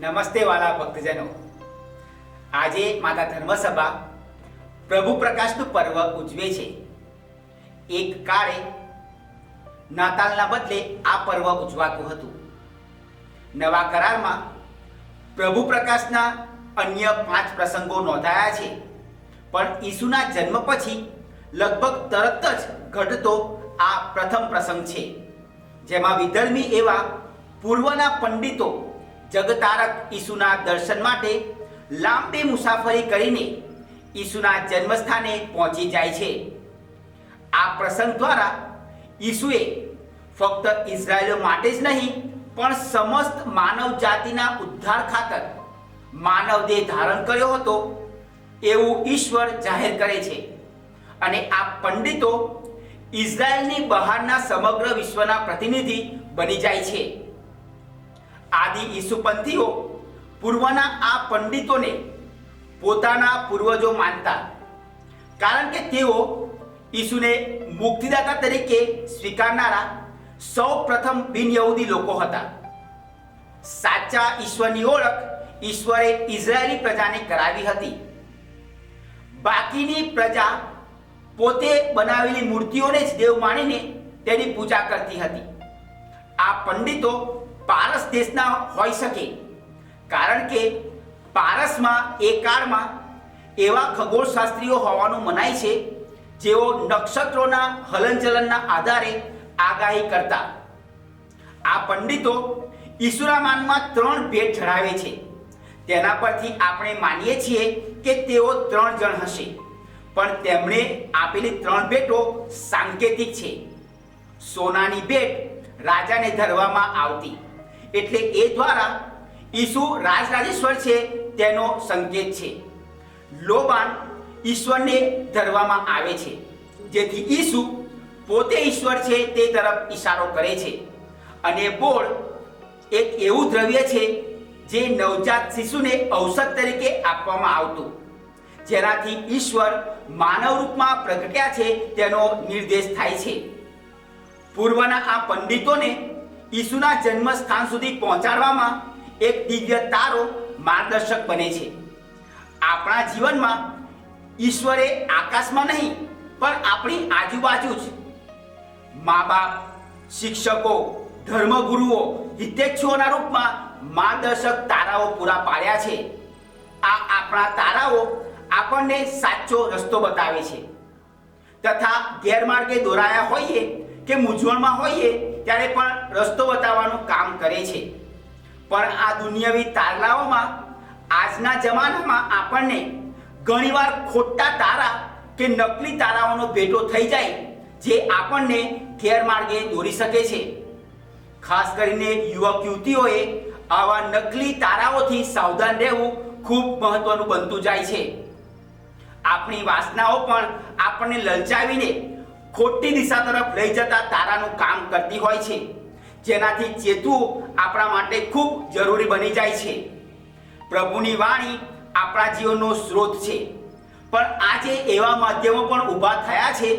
નમસ્તે વાલા ભક્તજનો. આજે માતા ધર્મસભા પ્રભુ પ્રકાશનું પર્વ ઉજવે છે. એક કાળે નાતાલના બદલે આ પર્વ ઉજવાતું હતું. નવા કરારમાં પ્રભુ પ્રકાશના અન્ય પાંચ પ્રસંગો નોંધાયા છે. પણ ઈસુના જન્મ પછી લગભગ તરત જ ઘટતો આ પ્રથમ પ્રસંગ છે. જેમાં વિધર્મી એવા પૂર્વના પંડિતો જગતારક ઈસુના દર્શન માટે લાંબી મુસાફરી કરીને ઈસુના જન્મસ્થાને પહોંચી જાય છે. આ પ્રસંગ દ્વારા ઈસુએ ફક્ત ઇઝરાયેલો માટે જ નહીં, પણ સમસ્ત માનવ જાતિના ઉદ્ધાર ખાતર માનવ દેહ ધારણ કર્યો હતો એવું ઈશ્વર જાહેર કરે છે. અને આ પંડિતો ઇઝરાયલની બહારના સમગ્ર વિશ્વના પ્રતિનિધિ બની જાય છે. આદિ ઈસુપંથીઓ પૂર્વના આ પંડિતોને પોતાના પૂર્વજો માનતા. કારણ કે તેઓ ઈસુને મુક્તિદાતા તરીકે સ્વીકારનારા સૌ પ્રથમ બિનયહૂદી લોકો હતા. સાચા ઈશ્વરની ઓળખ ઈશ્વરે ઇઝરાયેલી પ્રજાને કરાવી હતી. બાકીની પ્રજા પોતે બનાવેલી મૂર્તિઓને જ દેવ માનીને તેની પૂજા કરતી હતી. આ પંડિતો પારસ દેશના હોઈ શકે. કારણ કે પારસમાં એ કાળમાં એવા ખગોળશાસ્ત્રીઓ હોવાનું મનાય છે, જેઓ નક્ષત્રોના હલનચલનના આધારે આગાહી કરતા. આ પંડિતો ઈશુરામાનમાં ત્રણ ભેટ જણાવે છે. તેના પરથી આપણે માનીએ છીએ કે તેઓ ત્રણ જણ હશે. પણ તેમણે આપેલી ત્રણ ભેટો સાંકેતિક છે. સોનાની ભેટ રાજાને ધરવામાં આવતી. એટલે એ દ્વારા ઈસુ રાજરાજેશ્વર છે તેનો સંકેત છે. લોબાન ઈશ્વરને ધરવામાં આવે છે. જેથી ઈસુ પોતે ઈશ્વર છે તે તરફ ઈશારો કરે છે. અને બોળ એક એવું દ્રવ્ય છે જે નવજાત શિશુને ઔષધ તરીકે આપવામાં આવતું. જેનાથી ઈશ્વર માનવ રૂપમાં પ્રગટ્યા છે તેનો નિર્દેશ થાય છે. પૂર્વના આ પંડિતોને ઈસુના જન્મસ્થાન સુધી પહોંચાડવામાં એક દિવ્ય તારો માર્ગદર્શક બને છે. આપણા જીવનમાં ઈશ્વરે આકાશમાં નહીં, પણ આપણી આજુબાજુ જ. મા બાપ શિક્ષકો, ધર્મગુરુઓ, હિતેચ્છુઓના રૂપમાં માર્ગદર્શક તારાઓ પૂરા પાડ્યા છે. આ આપણા તારાઓ આપણને સાચો રસ્તો બતાવે છે. તથા ગેરમાર્ગે દોરાયા હોઈએ કે મૂંઝવણમાં હોઈએ ત્યારે પણ રસ્તો બતાવવાનું કામ કરે છે. પણ આ દુનિયાવી તારલાઓમાં, આજના જમાનામાં આપણને ઘણીવાર ખોટા તારા કે નકલી તારાઓનો ભેટો થઈ જાય, જે આપણને ગેરમાર્ગે દોરી શકે છે. ખાસ કરીને યુવક યુવતીઓએ આવા નકલી તારાઓથી સાવધાન રહેવું ખૂબ મહત્વનું બનતું જાય છે. આપણી વાસનાઓ પણ આપણને લલચાવીને ખોટી દિશા તરફ લઈ જતા તારાનું કામ કરતી હોય છે. જેનાથી ચેતવું આપણા માટે ખૂબ જરૂરી બની જાય છે. પ્રભુની વાણી આપણા જીવનનો સ્ત્રોત છે. પણ આજે એવા માધ્યમો પણ ઊભા થયા છે,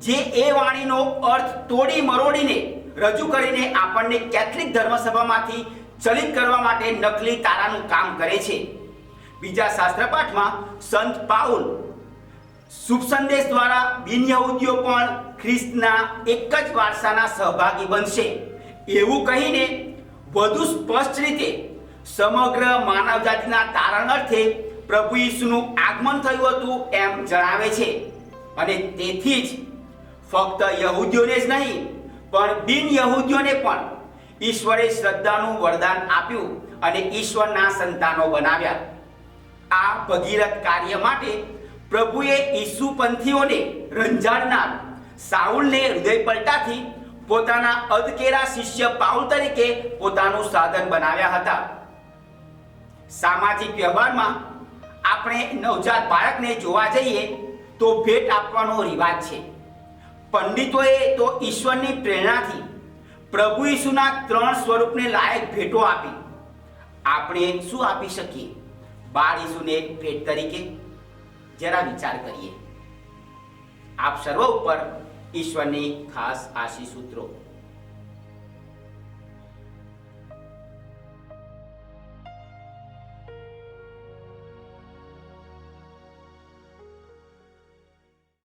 જે એ વાણીનો અર્થ તોડી મરોડીને રજૂ કરીને આપણને કેથલિક ધર્મસભામાંથી ચલિત કરવા માટે નકલી તારાનું કામ કરે છે. બીજા શાસ્ત્રપાઠમાં સંત પાઉલ શુભ સંદેશ દ્વારા બિન યહૂદીઓ પણ ખ્રિસ્તના એક જ વારસાના સહભાગી બનશે. એવું કહીને વધુ સ્પષ્ટ રીતે સમગ્ર માનવજાતિના તારણ અર્થે પ્રભુ ઈસુનું આગમન થયું હતું એમ જણાવે છે. અને તેથી જ ફક્ત યહૂદીઓને જ નહીં, પણ બિન યહૂદીઓને પણ ઈશ્વરે શ્રદ્ધાનું વરદાન આપ્યું અને ઈશ્વરના સંતાનો બનાવ્યા. આ ભગીરથ કાર્ય માટે પ્રભુએ ઈસુ પંથીઓને રંજાડનાર. સાઉલને હૃદય પલટાથી પોતાના અધકેરા શિષ્ય પાઉલ તરીકે પોતાનું સાધન બનાવ્યા હતા. સામાજિક વ્યવહારમાં આપણે નવજાત બાળકને જોવા જઈએ તો ભેટ આપવાનો રિવાજ છે. પંડિતોએ તો ઈશ્વરની પ્રેરણાથી પ્રભુ ઈસુના ત્રણ સ્વરૂપને લાયક ભેટો આપી. આપણે શું આપી શકીએ? બાળ ઈસુને ભેટ તરીકે જરા વિચાર કરીએ. આપ સર્વ ઉપર ઈશ્વરની ખાસ આશીષ સૂત્રો